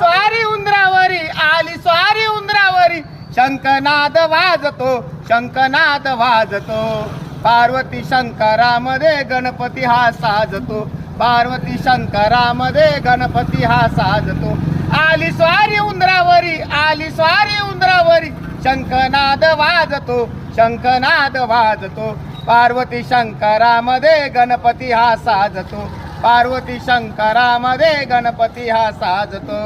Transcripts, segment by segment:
स्वारी उंदरावरी आली स्वारी उंदरावरी. शंखनाद वाजतो शंखनाद वाजतो. पार्वती शंकरामध्ये गणपती हा साजतो. पार्वती शंकरामध्ये गणपती हा साजतो. आली स्वारी उंदरावरी आली स्वारी उंदरावरी. शंखनाद वाजतो शंखनाद वाजतो. पार्वती शंकरामध्ये गणपती हा साजतो. पार्वती शंकरामध्ये गणपती हा साजतो.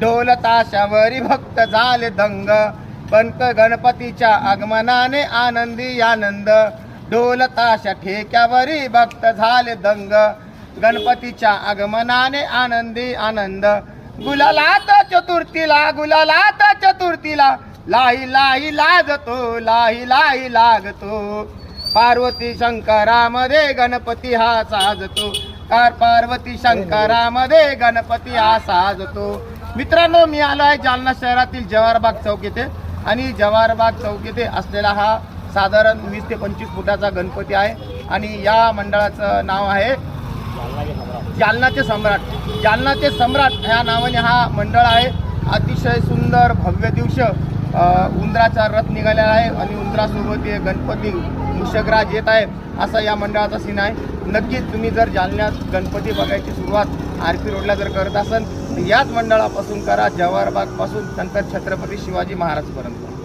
ढोल ताशावरी भक्त झाले दंग. पंत गणपतीच्या आगमनाने आनंदी आनंद. ढोल ताशा ठेक्यावरी भक्त झाले दंग. गणपतीच्या आगमनाने आनंदी आनंद. गुलालात चतुर्थीला गुलालात चतुर्थीला. लाही लाही लागतो लाही लाही लागतो. पार्वती शंकरामध्ये गणपती हा साजतो. कार पार्वती शंकरामध्ये गणपती हा साजतो. मित्रांनो मी आलो आहे जालना शहरातील जवाहरबाग चौक येथे आणि जवाहरबाग चौक येथे असलेला हा साधारण वीस ते पंचवीस फुटाचा गणपती आहे. आणि या मंडळाचं नाव आहे जालनाचे सम्राट. जालनाचे सम्राट ह्या नावाने हा मंडळ आहे. अतिशय सुंदर भव्य दिवस उंदराचा रथ निघालेला आहे. आणि उंदरासोबत गणपती गणपती मुषकराज येत आहे असा या मंडळाचा सीन आहे. नक्कीच तुम्ही जर जालन्यात गणपती बघायची सुरुवात आर पी रोडला जर करत असाल तर याच मंडळापासून करा जवाहरबागपासून नंतर छत्रपती शिवाजी महाराजपर्यंत.